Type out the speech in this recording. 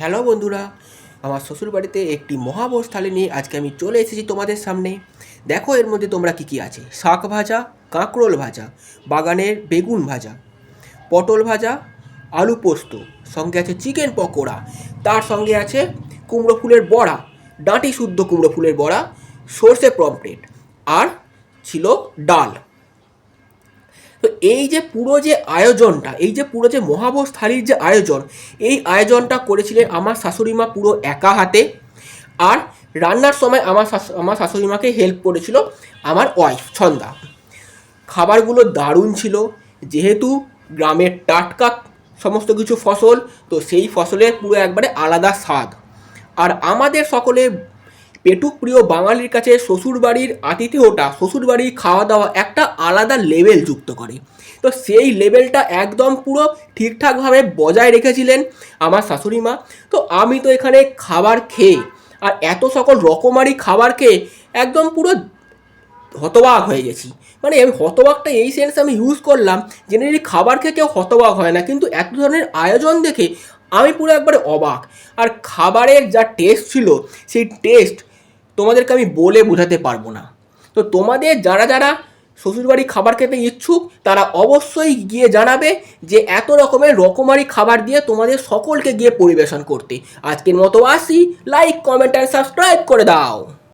Hello বন্ধুরা, আমার শ্বশুর বাড়িতে একটি মহাভোজ থালি নিয়ে আজকে আমি চলে এসেছি তোমাদের সামনে। দেখো এর মধ্যে তোমরা কী কী আছে? শাক ভাজা, কাঁকরোল ভাজা, বাগানের বেগুন ভাজা, পটল ভাজা, আলু পোস্ত, সঙ্গে আছে চিকেন পকোড়া, তার সঙ্গে আছে কুমড়ো ফুলের বড়া, ডাঁটি শুদ্ধ কুমড়ো ফুলের বড়া, সর্ষে পমফ্রেট, আর ছিল ডাল। তো এই যে পুরো যে আয়োজনটা, এই যে পুরো যে মহাভোজ থালির যে আয়োজন, এই আয়োজনটা করেছিলেন আমার শাশুড়িমা পুরো একা হাতে। আর রান্নার সময় আমার আমার শাশুড়ি মাকে হেল্প করেছিল আমার ওয়াইফ ছন্দা। খাবারগুলো দারুণ ছিল, যেহেতু গ্রামের টাটকা সমস্ত কিছু ফসল, তো সেই ফসলের পুরো একবারে আলাদা স্বাদ। আর আমাদের সকলের পেটুক প্রিয় বাঙালির কাছে শ্বশুরবাড়ির আতিথেয়তা শ্বশুরবাড়ির খাওয়া দাওয়া একটা আলাদা লেভেল যুক্ত করে। তো সেই লেভেলটা একদম পুরো ঠিকঠাকভাবে বজায় রেখেছিলেন আমার শাশুড়ি মা। তো আমি তো এখানে খাবার খেয়ে আর এত সকল রকমারি খাবার খেয়ে একদম পুরো হতবাক হয়ে গেছি। মানে আমি হতবাকটা এই সেন্সে আমি ইউজ করলাম জেনারেলি খাবার খেয়ে কেউ হতবাক হয় না। কিন্তু এত ধরনের আয়োজন দেখে আমি পুরো একবারে অবাক। আর খাবারের যা টেস্ট ছিল, সেই টেস্ট তোমাদেরকে আমি বলে বোঝাতে পারব না। তো তোমাদের যারা যারা শ্বশুরবাড়ি খাবার খেতে ইচ্ছুক, তারা অবশ্যই গিয়ে জানাবে যে এত রকমের রকমারি খাবার দিয়ে তোমাদের সকলকে গিয়ে পরিবেশন করতে। আজকের মতো আসি লাইক কমেন্ট আর সাবস্ক্রাইব করে দাও।